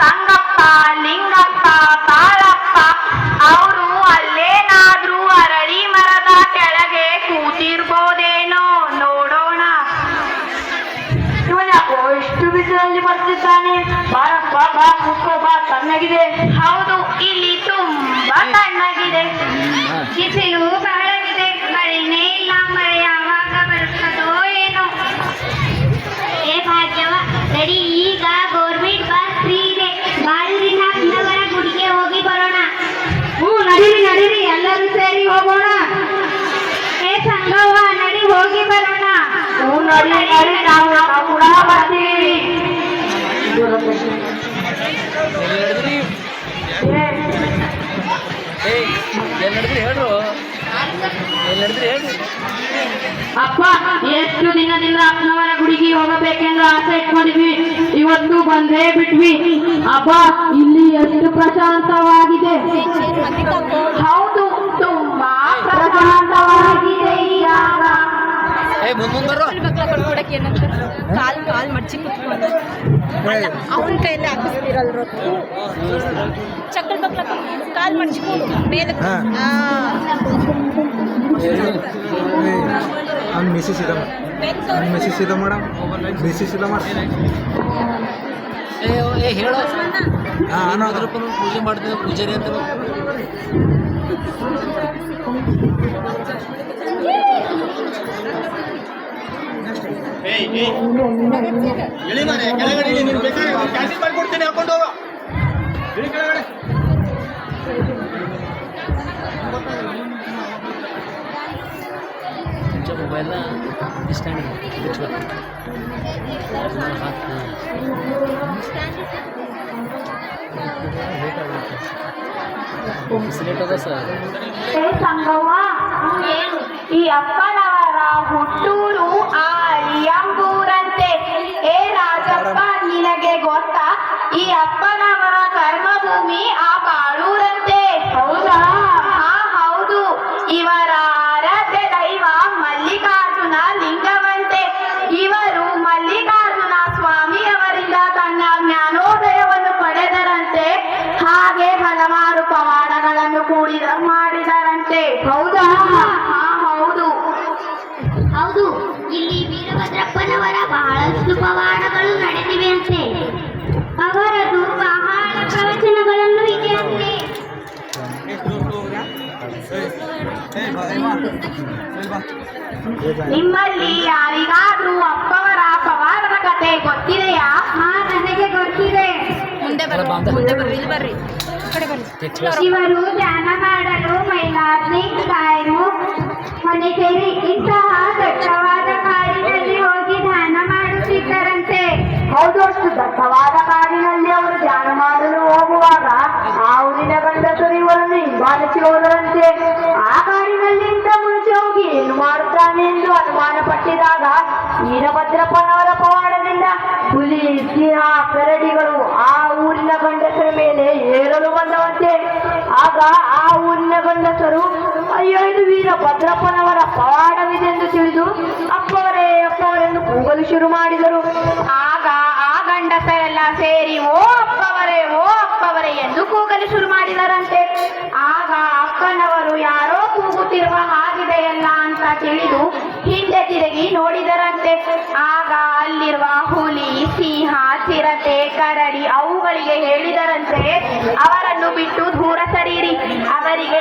ಸಂಗಪ್ಪ ಲಿಂಗಪ್ಪ ಬಾಳಪ್ಪ ಅವರು ಅಲ್ಲೇನಾದ್ರೂ ಅರಳಿ ಮರದ ಕೆಳಗೆ ಕೂತಿರ್ಬೋದೇನೋ ನೋಡೋಣ. ಇವನ ಇಷ್ಟು ಬಿಸಿಲಲ್ಲಿ ಬರ್ತಿದ್ದಾನೆ ಬಾಳಪ್ಪ ಬಾ ಕೂತ್ಕೋ ಬಾ ತಣ್ಣಗಿದೆ. ಹೌದು ಇಲ್ಲಿ ತುಂಬಾ ತಣ್ಣಗಿದೆ. ಬಿಸಿಲು ಅಪ್ಪ, ಎಷ್ಟು ದಿನದಿಂದ ಅಪ್ಪನವರ ಗುಡಿಗೆ ಹೋಗಬೇಕೆಂದು ಆಸೆ ಇಟ್ಕೊಂಡಿದ್ವಿ. ಇವತ್ತು ಬಂದೇ ಬಿಟ್ವಿ. ಅಪ್ಪ, ಇಲ್ಲಿ ಎಷ್ಟು ಪ್ರಶಾಂತವಾಗಿದೆ. ಹೌದು ಕೊಡ್ಕೊಡಕ್ಕೆ ಏನಂತ? ಕಾಲ್ ಕಾಲ್ ಮಡ್ಚಿ ಕುತ್ಕೊಂಡು. ಅವನ ಕೈಯಲ್ಲಿ ಹಾಕಿಸ್ತಿರಲ್ರು ಚಕ್ಕಲ್ ಬಕ್ಲ ಕಾಲ್ ಮಡ್ಚಿಕೊಂಡು ಮೇಲೆ ಅವ್ನು ಮಿಸ್ಸಸ್ ಇದೆ ಅವ್ನು ಮಿಸ್ಸಸ್ ಇದೆ ಮೇಡಮ್. ಮಿಸ್ಸಸ್ ಇದೆ ಮೇಡಮ್. ಏ ಏ ಹೇಳೋ. ಹಾಂ ಅನ್ನೋ ಅದ್ರ ಪೂಜೆ ಮಾಡ್ತಿದ್ದ ಪೂಜಾರಿ ಅಂತ ಕೆಳಗಡೆ ನೀನು ಬೇಕಾದ್ರೆ ಹೋಗೋ ಕೆಳಗಡೆ ಸರ್ ಈ ಅಪ್ಪನವರ ಕೂಡಿದ ಮಾಡಿದರಂತೆ. ಹೌದಾ? ಹಾ ಹೌದು. ಹೌದು. ಇಲ್ಲಿ ವೀರಭದ್ರಪ್ಪನವರ ಬಹಳಷ್ಟು ಪವಾಡಗಳು ನಡೆದಿವೆ ಅಂತೆ ಅವರದು ಬಹಳ ಪ್ರವಚನಗಳನ್ನು ಇದೆ ಅಂತೆ ನಿಮ್ಮಲ್ಲಿ ಯಾರಿಗಾದ್ರೂ ಅಪ್ಪವರ ಪವಾಡದ ಕತೆ ಗೊತ್ತಿದೆಯಾ? ಹಾ ನನಗೆ ಗೊತ್ತಿದೆ. ಮುಂದೆ ಬರ್ರಿ ಮುಂದೆ ಬರ್ರಿ ಇಲ್ಲಿ ಬರ್ರಿ. ಇವರು ಧ್ಯಾನ ಮಾಡಲು ಮೈಲಾದ್ರಿ ಕಾಯರು ಮನೆಕೇರಿ ಇಂತಹ ದಟ್ಟವಾದ ಕಾಡಿನಲ್ಲಿ ಹೋಗಿ ಧ್ಯಾನ ಮಾಡುತ್ತಿದ್ದರಂತೆ. ಹೌದು ಅಷ್ಟು ದಟ್ಟವಾದ ಕಾಡಿನಲ್ಲಿ ಅವರು ಧ್ಯಾನ ಮಾಡಲು ಹೋಗುವಾಗ ಆ ಊರಿನ ಗಂಡಸರು ಇವರನ್ನು ಹಿಂಬಾಲಿಸಿ ಹೋದರಂತೆ ಎಂದು ಅನುಮಾನ ಪಟ್ಟಿದಾಗ ವೀರಭದ್ರಪ್ಪನವರ ಪವಾಡದಿಂದ ಹುಲಿ, ಸಿಂಹ, ಕರಡಿಗಳು ಆ ಊರಿನ ಗಂಡಸರ ಮೇಲೆ ಏರಲು ಬಂದವಂತೆ. ಆಗ ಆ ಊರಿನ ಗಂಡಸರು, ಅಯ್ಯೋ, ಇದು ವೀರಭದ್ರಪ್ಪನವರ ಪವಾಡವಿದೆಂದು ತಿಳಿದು ಅಪ್ಪವರೇ ಅಪ್ಪವರೆಂದು ಕೂಗಲು ಶುರು ಮಾಡಿದರು. ಆಗ ಆ ಗಂಡಸರೆಲ್ಲ ಸೇರಿ, ಓ, ಅಪ್ಪವರೇ ಓ, ಅಪ್ಪವರೇ ಎಂದು ಕೂಗಲು ಶುರು ಮಾಡಿದರಂತೆ. ಆಗ ಅಪ್ಪನವರು ಯಾರೋ ಕೂಗುತ್ತಿರುವ ತಿಳಿದು ಹಿಂದೆ ತಿರುಗಿ ನೋಡಿದರಂತೆ. ಆಗ ಅಲ್ಲಿರುವ ಹುಲಿ, ಸಿಂಹ, ಚಿರತೆ, ಕರಡಿ ಅವುಗಳಿಗೆ ಹೇಳಿದರಂತೆ, ಅವರನ್ನು ಬಿಟ್ಟು ದೂರ ಸರಿಯಿರಿ. ಅವರಿಗೆ